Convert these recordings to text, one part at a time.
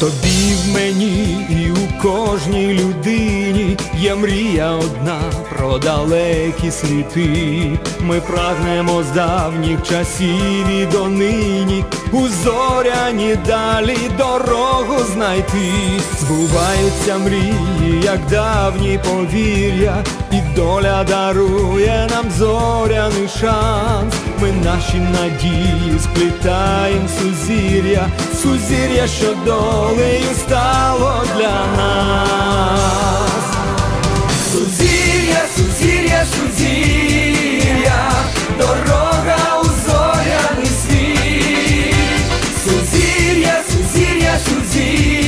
тобі в мені і у кожній людині є мрія одна про далекі світи. Ми прагнемо з давніх часів і донині у зоряні далі дорогу знайти. Збуваються мрії, як давні повір'я, і доля дарує нам зоряний шанс. Ми наші надії сплітаєм сузір'я, сузір'я, що долею стало для нас. Сузір'я, сузір'я, сузір'я, дорога у зоряний світ. Сузір'я, сузір'я, сузір'я,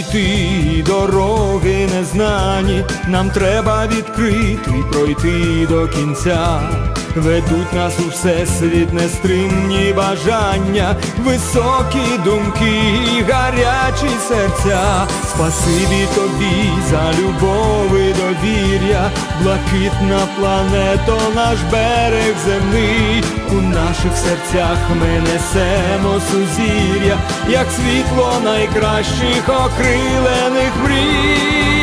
І дороги незнані, нам треба відкрити пройти до кінця. Ведуть нас у всесвіт нестримні бажання, високі думки і гарячі серця. Спасибі тобі за любов і довір'я, блакитна планета, наш берег земний, у наших серцях ми несемо сузір'я, як світло найкращих окрилених мрій.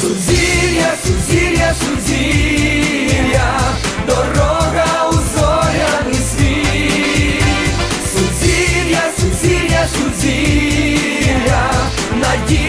Сузір'я, сузір'я, сузір'я, дорога у зоряний світ, сузір'я, сузір'я, сузір'я, надія.